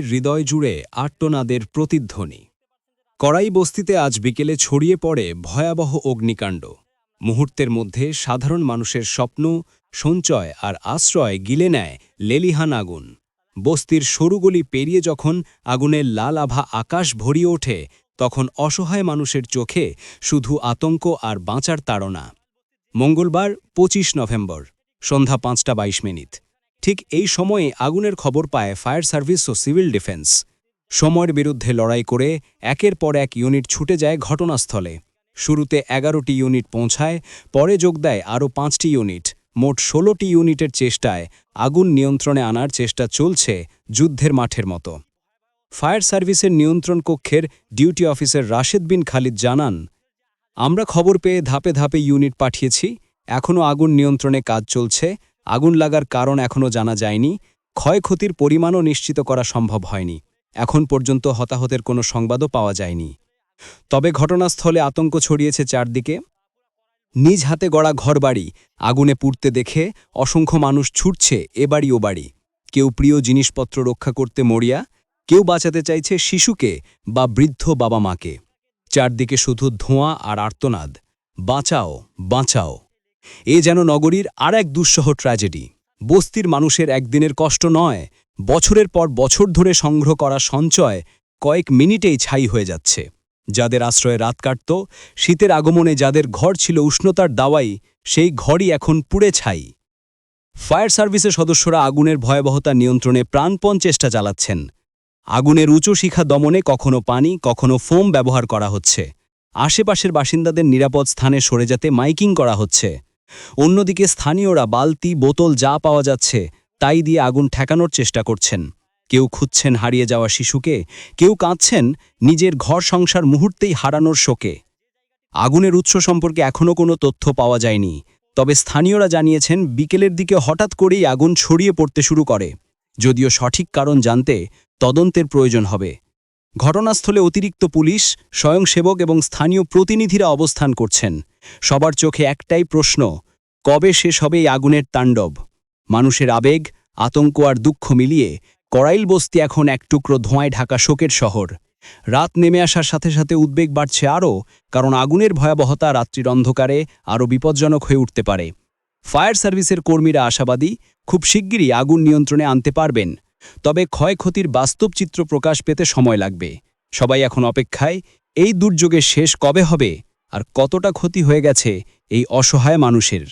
হৃদয় জুড়ে আট্টনাদের প্রতিধ্বনি। কড়াই বস্তিতে আজ বিকেলে ছড়িয়ে পড়ে ভয়াবহ অগ্নিকাণ্ড। মুহূর্তের মধ্যে সাধারণ মানুষের স্বপ্ন, সঞ্চয় আর আশ্রয় গিলে নেয় লেলিহান আগুন। বস্তির সরুগলি পেরিয়ে যখন আগুনের লাল আভা আকাশ ভরিয়ে ওঠে, তখন অসহায় মানুষের চোখে শুধু আতঙ্ক আর বাঁচার তাড়না। মঙ্গলবার ২৫ নভেম্বর, সন্ধ্যা পাঁচটা বাইশ মিনিট। ঠিক এই সময়ে আগুনের খবর পায় ফায়ার সার্ভিস ও সিভিল ডিফেন্স। সময়ের বিরুদ্ধে লড়াই করে একের পর এক ইউনিট ছুটে যায় ঘটনাস্থলে। শুরুতে এগারোটি ইউনিট পৌঁছায়, পরে যোগ দেয় আরও পাঁচটি ইউনিট। মোট ষোলোটি ইউনিটের চেষ্টায় আগুন নিয়ন্ত্রণে আনার চেষ্টা চলছে যুদ্ধের মাঠের মতো। ফায়ার সার্ভিসের নিয়ন্ত্রণ কক্ষের ডিউটি অফিসার রাশেদ বিন খালিদ জানান, আমরা খবর পেয়ে ধাপে ধাপে ইউনিট পাঠিয়েছি, এখনও আগুন নিয়ন্ত্রণে কাজ চলছে আগুন লাগার কারণ এখনও জানা যায়নি। ক্ষয়ক্ষতির পরিমাণও নিশ্চিত করা সম্ভব হয়নি। এখন পর্যন্ত হতাহতের কোনো সংবাদও পাওয়া যায়নি। তবে ঘটনাস্থলে আতঙ্ক ছড়িয়েছে চারদিকে। নিজ হাতে গড়া ঘরবাড়ি, আগুনে পুড়তে দেখে অসংখ্য মানুষ ছুটছে এ বাড়ি ও বাড়ি। কেউ প্রিয় জিনিসপত্র রক্ষা করতে মরিয়া, কেউ বাঁচাতে চাইছে শিশুকে বা বৃদ্ধ বাবা মাকে চারদিকে শুধু ধোঁয়া আর আর্তনাদ। বাঁচাও বাঁচাও। এ যেন নগরীর আর এক দুঃসহ ট্র্যাজেডি বস্তির মানুষের একদিনের কষ্ট নয়, বছরের পর বছর ধরে সংগ্রহ করা সঞ্চয় কয়েক মিনিটেই ছাই হয়ে যাচ্ছে। যাদের আশ্রয়ে রাত কাটত, শীতের আগমনে যাদের ঘর ছিল উষ্ণতার দাওয়াই, সেই ঘরই এখন পুড়ে ছাই। ফায়ার সার্ভিসের সদস্যরা আগুনের ভয়াবহতা নিয়ন্ত্রণে প্রাণপণ চেষ্টা চালাচ্ছেন। আগুনের উঁচু শিখা দমনে কখনো পানি, কখনো ফোম ব্যবহার করা হচ্ছে। আশেপাশের বাসিন্দাদের নিরাপদ স্থানে সরে যেতে মাইকিং করা হচ্ছে। অন্যদিকে স্থানীয়রা বালতি, বোতল যা পাওয়া যাচ্ছে, তাই দিয়ে আগুন ঠেকানোর চেষ্টা করছেন। কেউ খুঁজছেন হারিয়ে যাওয়া শিশুকে, কেউ কাঁদছেন নিজের ঘর সংসার মুহূর্তেই হারানোর শোকে। আগুনের উৎস সম্পর্কে এখনও কোনো তথ্য পাওয়া যায়নি, তবে স্থানীয়রা জানিয়েছেন বিকেলের দিকে হঠাৎ করেই আগুন ছড়িয়ে পড়তে শুরু করে। যদিও সঠিক কারণ জানতে তদন্তের প্রয়োজন হবে। ঘটনাস্থলে অতিরিক্ত পুলিশ, স্বয়ংসেবক এবং স্থানীয় প্রতিনিধিরা অবস্থান করছেন। সবার চোখে একটাই প্রশ্ন, কবে শেষ হবে এই আগুনের তাণ্ডব? মানুষের আবেগ, আতঙ্ক আর দুঃখ মিলিয়ে করাইল বস্তি এখন এক টুকরো ধোঁয়ায় ঢাকা শোকের শহর। রাত নেমে আসার সাথে সাথে উদ্বেগ বাড়ছে আরও, কারণ আগুনের ভয়াবহতা রাত্রির অন্ধকারে আরও বিপজ্জনক হয়ে উঠতে পারে। ফায়ার সার্ভিসের কর্মীরা আশাবাদী, খুব শিগগিরই আগুন নিয়ন্ত্রণে আনতে পারবেন। তবে ক্ষয়ক্ষতির বাস্তব চিত্র প্রকাশ পেতে সময় লাগবে। সবাই এখন অপেক্ষায়, এই দুর্যোগের শেষ কবে হবে? আর কতটা ক্ষতি হয়ে গেছে এই অসহায় মানুষের।